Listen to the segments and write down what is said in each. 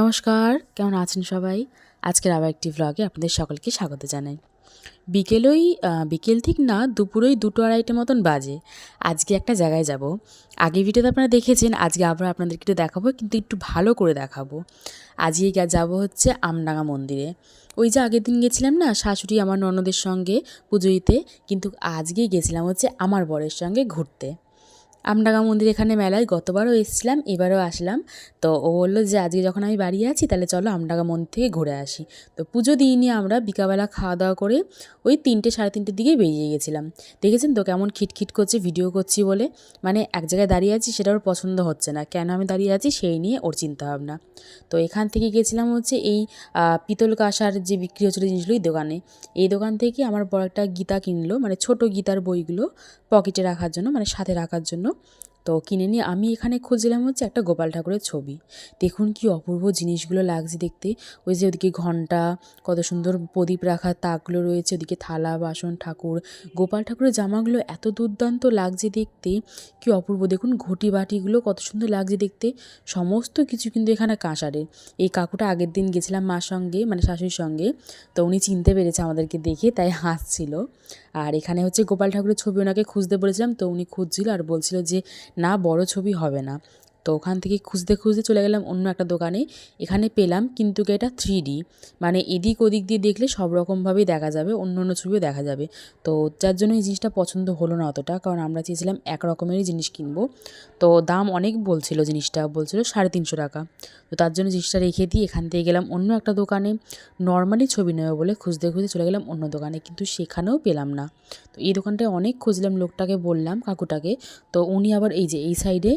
নমস্কার, কেমন আছেন সবাই? আজকের আবার একটি ভ্লগে আপনাদের সকলকে স্বাগত জানাই। বিকেলই বিকেল ঠিক না, দুপুরই দুটো আড়াইটে মতন বাজে। আজকে একটা জায়গায় যাব। আগে ভিডিওতে আপনারা দেখেছেন, আজকে আবার আপনাদেরকে একটু দেখাবো, কিন্তু একটু ভালো করে দেখাবো। আজকে যাব হচ্ছে আমডাঙ্গা মন্দিরে। ওই যে আগের দিন গেছিলাম না, শাশুড়ি আমার ননদের সঙ্গে পুজো দিতে, কিন্তু আজকে গেছিলাম হচ্ছে আমার বরের সঙ্গে ঘুরতে। আমডাঙ্গা মন্দির এখানে মেলায় গতবারও এসেছিলাম, এবারও আসলাম। তো ও বলল যে আজকে যখন আমি বাড়ি আছি তাহলে চলো আমডাঙ্গা মন্দির থেকে ঘুরে আসি। তো পুজো দিইনি আমরা বিকাবেলা খাওয়া দাওয়া করে ওই তিনটে সাড়ে তিনটের দিকেই বেরিয়ে গেছিলাম। দেখেছেন তো কেমন খিটখিট করছে, ভিডিও করছি বলে। মানে এক জায়গায় দাঁড়িয়ে আছি সেটা ওর পছন্দ হচ্ছে না। কেন আমি দাঁড়িয়ে আছি সেই নিয়ে ওর চিন্তা ভাবনা তো এখান থেকে গেছিলাম হচ্ছে এই পিতল কাঁসার যে বিক্রি হচ্ছিল জিনিসগুলো এই দোকানে। এই দোকান থেকে আমার বড় একটা গীতা কিনলো মানে ছোট গীতার বইগুলো। পকেটে রাখার জন্য মানে সাথে রাখার জন্য। তো কিনে নিয়ে আমি এখানে খুঁজছিলাম হচ্ছে একটা গোপাল ঠাকুরের ছবি। দেখুন কি অপূর্ব জিনিসগুলো লাগছে দেখতে। ওই যে ওদিকে ঘণ্টা, কত সুন্দর প্রদীপ রাখার তাকগুলো রয়েছে, ওদিকে থালা, বাসন, ঠাকুর। গোপাল ঠাকুরের জামাগুলো এত দুর্দান্ত লাগছে দেখতে, কি অপূর্ব। দেখুন ঘটি বাটিগুলো কত সুন্দর লাগছে দেখতে। সমস্ত কিছু কিন্তু এখানে কাঁসারের। এই কাকুটা আগের দিন গেছিলাম মার সঙ্গে মানে শাশুড়ির সঙ্গে। তো উনি চিনতে পেরেছে আমাদেরকে দেখে, তাই হাসছিল। আর এখানে হচ্ছে গোপাল ঠাকুরের ছবি ওনাকে খুঁজতে বলেছিলাম, তো উনি খুঁজছিল আর বলছিল যে, না, বড় ছবি হবে না। তো ওখান থেকে খুঁজতে খুঁজতে চলে গেলাম অন্য একটা দোকানে। এখানে পেলাম কিন্তু এটা থ্রি ডি মানে এদিক ওদিক দিয়ে দেখলে সব রকমভাবেই দেখা যাবে, অন্য অন্য ছবিও দেখা যাবে। তো যার জন্য এই জিনিসটা পছন্দ হলো না অতটা, কারণ আমরা চেয়েছিলাম এক রকমেরই জিনিস কিনবো। তো দাম অনেক বলছিল জিনিসটা, বলছিল সাড়ে তিনশো টাকা। তো তার জন্য জিনিসটা রেখে দিয়ে এখান থেকে গেলাম অন্য একটা দোকানে। নর্মালি ছবি নেবে বলে খুঁজতে খুঁজতে চলে গেলাম অন্য দোকানে, কিন্তু সেখানেও পেলাম না। তো এই দোকানটায় অনেক খুঁজলাম, লোকটাকে বললাম, কাকুটাকে। তো উনি আবার এই যে, এই সাইডে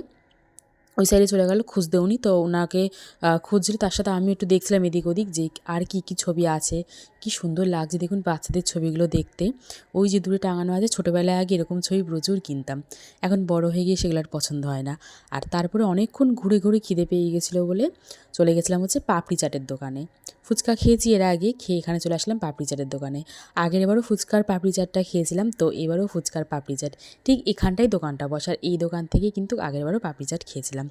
ওই সাইডে চলে গেল খুঁজতে উনি তো ওনাকে খুঁজলে তার সাথে আমি একটু দেখছিলাম এদিক ওদিক যে আর কি কি ছবি আছে, কি সুন্দর লাগছে। দেখুন, বাচ্চাদের ছবিগুলো দেখতে। ওই যে দূরে টাঙানো আছে, ছোটোবেলায় আগে এরকম ছবি প্রচুর কিনতাম। এখন বড় হয়ে গিয়ে সেগুলো আর পছন্দ হয় না। আর তারপরে অনেকক্ষণ ঘুরে ঘুরে খিদে পেয়ে গেছিল বলে চলে গেছিলাম হচ্ছে পাপড়ি চাটের দোকানে। ফুচকা খেয়েছি, এর আগে খেয়ে এখানে চলে আসলাম পাপড়ি চাটের দোকানে। আগের এবারও ফুচকার পাপড়ি চাটটা খেয়েছিলাম, তো এবারও ফুচকার পাপড়ি চাট। ঠিক এখানটাই দোকানটা বসার এই দোকান থেকে কিন্তু আগের বারও পাপড়ি চাট খেয়েছিলাম।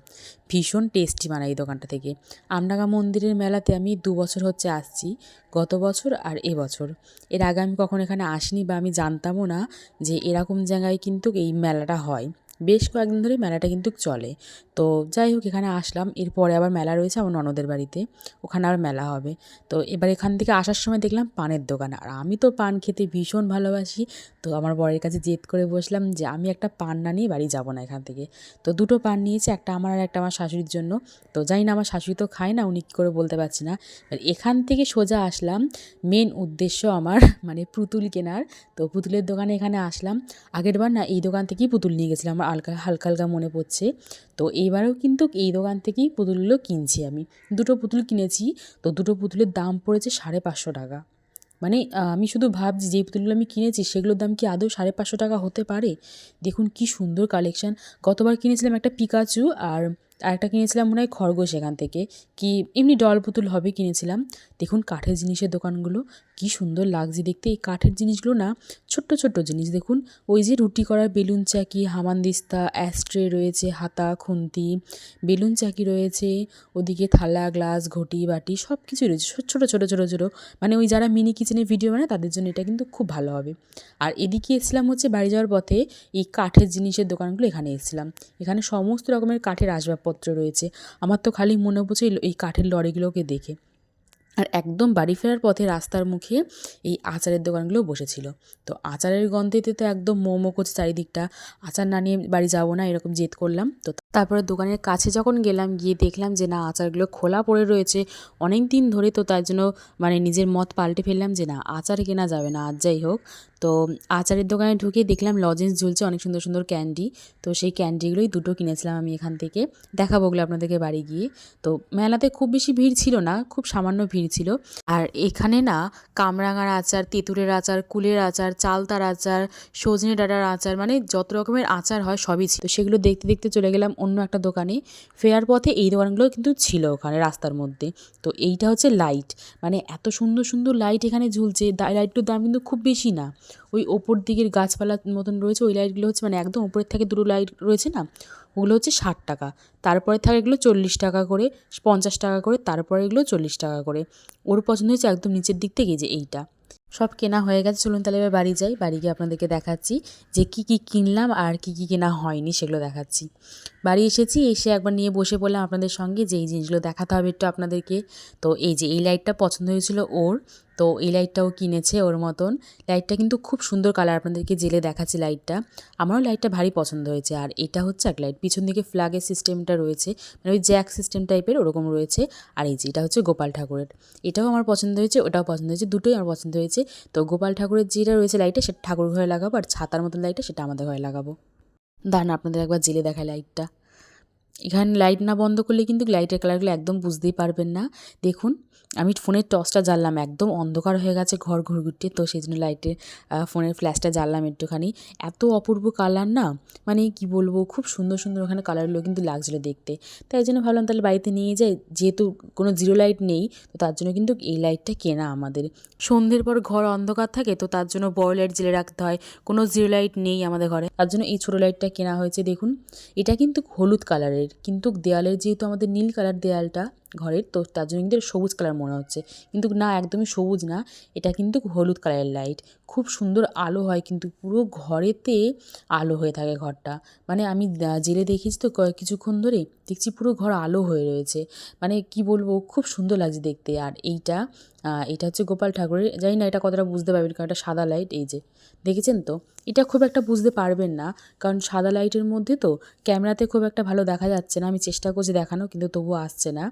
ভীষণ টেস্টি বানায় এই দোকানটা থেকে। আমডাঙ্গা মন্দিরের মেলাতে আমি দু বছর হচ্ছে আসছি, গত বছর আর এবছর এর আগে আমি কখনো এখানে আসিনি বা আমি জানতামও না যে এরকম জায়গায় কিন্তু এই মেলাটা হয়। বেশ কয়েকদিন ধরে মেলাটা কিন্তু চলে। তো যাই হোক, এখানে আসলাম। এরপরে আবার মেলা রয়েছে আমার ননদের বাড়িতে। ওখানে আবার মেলা হবে। তো এবার এখান থেকে আসার সময় দেখলাম পানের দোকান। আর আমি তো পান খেতে ভীষণ ভালোবাসি। তো আমার বরের কাছে জেদ করে বসলাম যে আমি একটা পান না নিয়ে বাড়ি যাব না এখান থেকে। তো দুটো পান নিয়েছি, একটা আমার আর একটা আমার শাশুড়ির জন্য। তো জানি না, আমার শাশুড়ি তো খায় না, উনি কী করে বলতে পারছি না। এখান থেকে সোজা আসলাম। মেন উদ্দেশ্য আমার মানে পুতুল কেনার। তো পুতুলের দোকানে এখানে আসলাম। আগের বার না এই দোকান থেকেই পুতুল নিয়ে গেছিলাম। হালকা হালকা হালকা মনে পড়ছে। তো এইবারেও কিন্তু এই দোকান থেকেই পুতুলগুলো কিনছি আমি। দুটো পুতুল কিনেছি, তো দুটো পুতুলের দাম পড়েছে সাড়ে পাঁচশো টাকা। মানে আমি শুধু ভাবছি যে পুতুলগুলো আমি কিনেছি, সেগুলোর দাম কি আদৌ সাড়ে পাঁচশো টাকা হতে পারে? দেখুন কি সুন্দর কালেকশান কতবার কিনেছিলাম একটা পিকাচু আর আরেকটা কিনেছিলাম মনে হয় খরগোশ এখান থেকে, কি এমনি ডল পুতুল হবে কিনেছিলাম। দেখুন কাঠের জিনিসের দোকানগুলো, কি সুন্দর লাগছে দেখতে। এই কাঠের জিনিসগুলো না, ছোট্ট ছোট্ট জিনিস। দেখুন, ওই যে রুটি করার বেলুন চাকি হামানদিস্তা অ্যাস্ট্রে রয়েছে, হাতা, খুন্তি, বেলুন চাকি রয়েছে, ওদিকে থালা, গ্লাস, ঘটি, বাটি সব কিছুই রয়েছে। ছোট, ছোটো ছোটো ছোটো মানে ওই যারা মিনি কিচেনে ভিডিও বানায়, তাদের জন্য এটা কিন্তু খুব ভালো হবে। আর এদিকে এসেছিলাম হচ্ছে বাড়ি যাওয়ার পথে, এই কাঠের জিনিসের দোকানগুলো এখানে এসেছিলাম। এখানে সমস্ত রকমের কাঠের আসবাবপত্র রয়েছে। আমার তো খালি মনে পড়ছে এই- এই কাঠের লরিগুলোকে দেখে। আর একদম বাড়ি ফেরার পথে রাস্তার মুখে এই আচারের দোকানগুলো বসেছিল। তো আচারের গন্ধেতে তো একদম মোমো করছে চারিদিকটা। আচার না নিয়ে বাড়ি যাব না, এরকম জেদ করলাম। তো তারপরে দোকানের কাছে যখন গেলাম, গিয়ে দেখলাম যে, না, আচারগুলো খোলা পড়ে রয়েছে। অনেক দিন ধরে তো তার জন্য মানে নিজের মত পাল্টে ফেললাম যে, না, আচার কেনা যাবে না, আর যাই হোক। তো আচারের দোকানে ঢুকে দেখলাম লজেন্স ঝুলছে অনেক সুন্দর সুন্দর ক্যান্ডি। তো সেই ক্যান্ডিগুলোই দুটো কিনেছিলাম আমি এখান থেকে। দেখাবো ওগুলো আপনাদেরকে বাড়ি গিয়ে। তো মেলাতে খুব বেশি ভিড় ছিল না, খুব সামান্য ভিড় ছিল। আর এখানে না, কামরাঙার আচার, তেঁতুলের আচার, কুলের আচার, চালতার আচার, সজনে ডাঁটার আচার মানে যত রকমের আচার হয় সবই ছিল। সেগুলো দেখতে দেখতে চলে গেলাম অন্য একটা দোকানে। ফেরার পথে এই দোকানগুলো কিন্তু ছিল ওখানে রাস্তার মধ্যে। তো এইটা হচ্ছে লাইট মানে এত সুন্দর সুন্দর লাইট এখানে ঝুলছে। লাইটগুলোর দাম কিন্তু খুব বেশি না। ওই ওপর দিকের গাছপালার মতন রয়েছে, ওই লাইটগুলো হচ্ছে মানে একদম ওপরের থেকে দুটো লাইট রয়েছে না, ওগুলো হচ্ছে ষাট টাকা। তারপরে থাকে এগুলো চল্লিশ টাকা করে, পঞ্চাশ টাকা করে, তারপরে এগুলো চল্লিশ টাকা করে। ওর পছন্দ হয়েছে একদম নিচের দিক থেকে যে এইটা। সব কেনা হয়ে গেছে। চলুন তাহলে এবার বাড়ি যাই। বাড়ি গিয়ে আপনাদেরকে দেখাচ্ছি যে কি কি কিনলাম আর কি কি কেনা হয়নি সেগুলো দেখাচ্ছি। বাড়ি এসেছি, এসে একবার নিয়ে বসে বললাম আপনাদের সঙ্গে যে এই জিনিসগুলো দেখাতে হবে একটু আপনাদেরকে। তো এই যে এই লাইটটা পছন্দ হয়েছিল ওর। তো এই লাইটটাও কিনেছে ওর মতন। লাইটটা কিন্তু খুব সুন্দর কালার আপনাদেরকে জেলে দেখাচ্ছি লাইটটা। আমারও লাইটটা ভারী পছন্দ হয়েছে। আর এটা হচ্ছে এক লাইট পিছন দিকে ফ্ল্যাগের সিস্টেমটা রয়েছে মানে ওই জ্যাক সিস্টেম টাইপের ওরকম রয়েছে। আর এই যে এটা হচ্ছে গোপাল ঠাকুরের। এটাও আমার পছন্দ হয়েছে, ওটাও পছন্দ হয়েছে, দুটোই আমার পছন্দ হয়েছে। তো গোপাল ঠাকুরের যেটা রয়েছে লাইটটা সেটা ঠাকুর ঘরে লাগাবো, আর ছাতার মতন লাইটটা সেটা আমাদের ঘরে লাগাবো। দাঁড়ান, আপনাদের একবার জেলে দেখায় লাইটটা এখানে লাইট না বন্ধ করলে কিন্তু লাইটের কালারগুলো একদম বুঝতেই পারবেন না। দেখুন, আমি ফোনের টর্চটা জ্বাললাম, একদম অন্ধকার হয়ে গেছে ঘর ঘুরঘুরতে, তো সেই জন্য লাইটের ফোনের ফ্ল্যাশটা জ্বাললাম একটুখানি। এত অপূর্ব কালার না মানে কি বলব, খুব সুন্দর সুন্দর ওখানে কালারগুলো কিন্তু লাগছিল দেখতে। তাই জন্য ভাবলাম তাহলে বাড়িতে নিয়ে যাই, যেহেতু কোনো জিরো লাইট নেই, তো তার জন্য কিন্তু এই লাইটটা কেনা আমাদের। সন্ধ্যের পর ঘর অন্ধকার থাকে, তো তার জন্য বড় লাইট জেলে রাখতে হয়, কোনো জিরো লাইট নেই আমাদের ঘরে। তার জন্য এই ছোটো লাইটটা কেনা হয়েছে, দেখুন, এটা কিন্তু হলুদ কালারের কিন্তু দেয়ালের যেহেতু আমাদের নীল কালার দেয়ালটা ঘরের, তো তার জন্য কিন্তু সবুজ কালার মনে হচ্ছে। কিন্তু না, একদমই সবুজ না, এটা কিন্তু হলুদ কালারের লাইট খুব সুন্দর আলো হয়, কিন্তু পুরো ঘরেতে আলো হয়ে থাকে ঘরটা। মানে আমি জেলে দেখেছি তো কিছুক্ষণ ধরে, দেখছি পুরো ঘর আলো হয়ে রয়েছে। মানে কি বলব, খুব সুন্দর লাগছে দেখতে। আর এইটা এটা হচ্ছে গোপাল ঠাকুরের, জানি না এটা কতটা বুঝতে পারবেন, কারণ এটা সাদা লাইট এই যে। দেখেছেন তো? এটা খুব একটা বুঝতে পারবেন না, কারণ সাদা লাইটের মধ্যে তো ক্যামেরাতে খুব একটা ভালো দেখা যাচ্ছে না। আমি চেষ্টা করছি দেখানো কিন্তু তবুও আসছে না।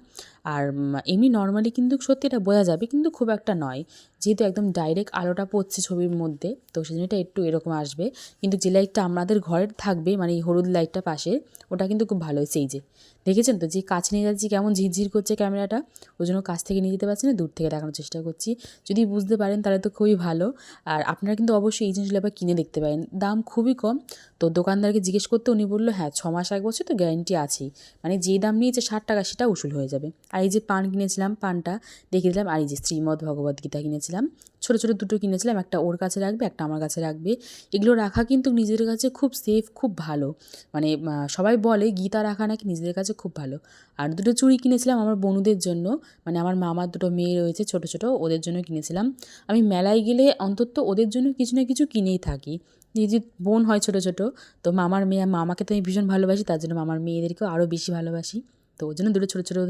আর এমনি নর্মালি কিন্তু সত্যি এটা বোঝা যাবে, কিন্তু খুব একটা নয়। যেহেতু একদম ডাইরেক্ট আলোটা পড়ছে ছবির মধ্যে, তো সেই জন্য এটা একটু এরকম আসবে। কিন্তু যে লাইটটা আমাদের ঘরের থাকবে মানে এই হলুদ লাইটটা পাশে, ওটা কিন্তু খুব ভালো হয়েছে এই যে। দেখেছেন তো? যে কাছে নিয়ে যাচ্ছি, কেমন ঝিরঝির করছে ক্যামেরাটা, ওই জন্য কাছ থেকে নিয়ে যেতে পারছি না, দূর থেকে দেখানোর চেষ্টা করছি। যদি বুঝতে পারেন তাহলে তো খুবই ভালো। আর আপনারা কিন্তু অবশ্যই এই জিনিসগুলো আবার কিনে দেখতে পারেন। দাম খুবই কম। তো দোকানদারকে জিজ্ঞেস করতে উনি বলল হ্যাঁ ছ মাস, এক বছর তো গ্যারেন্টি আছেই। মানে যে দাম নিয়েছে ষাট টাকা সেটা উসুল হয়ে যাবে। আর এই যে পান কিনেছিলাম, পানটা দেখে দিলাম। আর এই যে শ্রীমদ্ ভগবদ্ গীতা কিনেছিলাম। ছোটো ছোটো দুটো কিনেছিলাম। একটা ওর কাছে রাখবে, একটা আমার কাছে রাখবে। এগুলো রাখা কিন্তু নিজের কাছে খুব সেফ খুব ভালো। মানে সবাই বলে গীতা রাখা নাকি নিজেদের কাছে খুব ভালো। আর দুটো চুড়ি কিনেছিলাম আমার বনুদের জন্য। মানে আমার মামার দুটো মেয়ে রয়েছে ছোট ছোট, ওদের জন্য কিনেছিলাম। আমি মেলায় গেলে অন্তত ওদের জন্য কিছু না কিছু কিনেই থাকি। নিজের বোন হয় ছোট ছোট, তো মামার মেয়ে, মামাকে তো আমি ভীষণ ভালোবাসি, তার জন্য মামার মেয়েদেরকেও আরও বেশি ভালোবাসি। তো ওই জন্য দুটো ছোটো ছোটো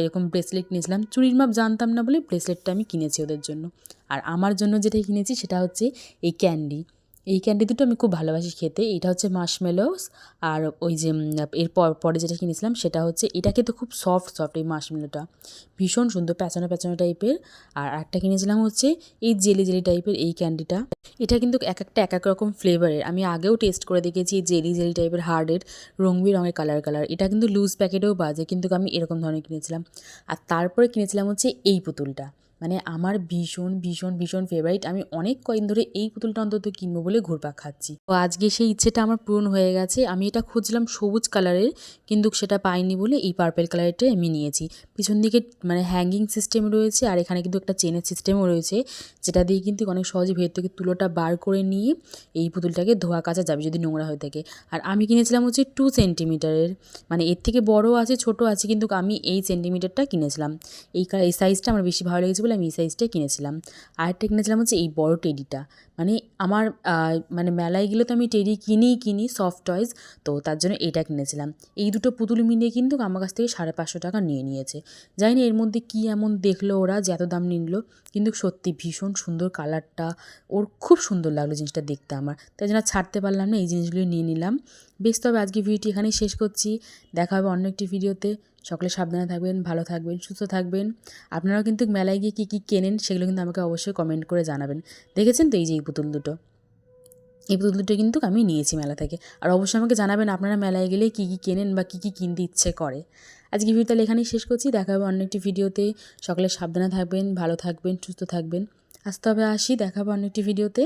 এরকম ব্রেসলেট কিনেছিলাম। চুরির মাপ জানতাম না বলে ব্রেসলেটটা আমি কিনেছি ওদের জন্য। আর আমার জন্য যেটা কিনেছি সেটা হচ্ছে এই ক্যান্ডি এই ক্যান্ডি দুটো আমি খুব ভালোবাসি খেতে। এটা হচ্ছে মাশমেলোস আর ওই যে এর পরে যেটা কিনেছিলাম সেটা হচ্ছে, এটা খেতে খুব সফট সফট এই মাশমেলোটা ভীষণ সুন্দর প্যাঁচানো প্যাঁচানো টাইপের আর একটা কিনেছিলাম হচ্ছে এই জেলি জেলি টাইপের এই ক্যান্ডিটা এটা কিন্তু এক একটা, এক এক রকম ফ্লেভারের আমি আগেও টেস্ট করে দেখেছি এই জেলি জেলি টাইপের হার্ডের রং বেরঙের কালার কালার এটা কিন্তু লুজ প্যাকেটেও বাজে, কিন্তু আমি এরকম ধরনের কিনেছিলাম। আর তারপরে কিনেছিলাম হচ্ছে এই পুতুলটা। মানে আমার ভীষণ ভীষণ ভীষণ ফেভারিট আমি অনেক কয়েকদিন ধরে এই পুতুলটা অন্তত কিনবো বলে ঘুরপাক খাচ্ছি। তো আজকে সেই ইচ্ছেটা আমার পূরণ হয়ে গেছে। আমি এটা খুঁজলাম সবুজ কালারের কিন্তু সেটা পাইনি বলে এই পার্পেল কালারটাই আমি নিয়েছি। পিছন দিকে মানে হ্যাঙ্গিং সিস্টেম রয়েছে আর এখানে কিন্তু একটা চেনের সিস্টেমও রয়েছে, যেটা দিয়ে কিন্তু অনেক সহজে ভেতর থেকে তুলোটা বার করে নিয়ে এই পুতুলটাকে ধোয়া কাচা যাবে যদি নোংরা হয়ে থাকে। আর আমি কিনেছিলাম হচ্ছে টু সেন্টিমিটারের মানে এর থেকে বড় আছে ছোট আছে, কিন্তু আমি এই সেন্টিমিটারটা কিনেছিলাম। এই এই সাইজটা আমার বেশি ভালো লেগেছে বলে আমি এই সাইজটাই কিনেছিলাম। আরেকটা কিনেছিলাম হচ্ছে এই বড় টেডিটা মানে আমার মানে মেলায় গেলে তো আমি টেডি কিনিই কিনি সফট টয়েস তো তার জন্য এটা কিনেছিলাম। এই দুটো পুতুল মিলিয়ে কিন্তু আমার কাছ থেকে সাড়ে পাঁচশো টাকা নিয়ে নিয়েছে। জানি না এর মধ্যে কী এমন দেখল ওরা যে এত দাম নিল, কিন্তু সত্যি ভীষণ সুন্দর কালারটা ওর খুব সুন্দর লাগল জিনিসটা দেখতে আমার। তাই জন্য ছাড়তে পারলাম না, এই জিনিসগুলো নিয়ে নিলাম। বেশ, তবে আজকে ভিডিওটি এখানেই শেষ করছি। দেখা হবে অন্য একটি ভিডিওতে সকলে সাবধানে থাকবেন, ভালো থাকবেন, সুস্থ থাকবেন। আপনারাও কিন্তু মেলায় গিয়ে কী কী কেনেন সেগুলো কিন্তু আমাকে অবশ্যই কমেন্ট করে জানাবেন। দেখেছেন তো এই যে এই পুতুল দুটো? এই পুতুল দুটো কিন্তু আমি নিয়েছি মেলা থেকে। আর অবশ্যই আমাকে জানাবেন আপনারা মেলায় গেলে কী কী কেনেন বা কী কী কিনতে ইচ্ছে করে। আজকে ভিডিও তাহলে এখানেই শেষ করছি। দেখা হবে অন্য একটি ভিডিওতে। সকলে সাবধানে থাকবেন, ভালো থাকবেন, সুস্থ থাকবেন। আসতে হবে আসি, দেখা হবে অন্য একটি ভিডিওতে।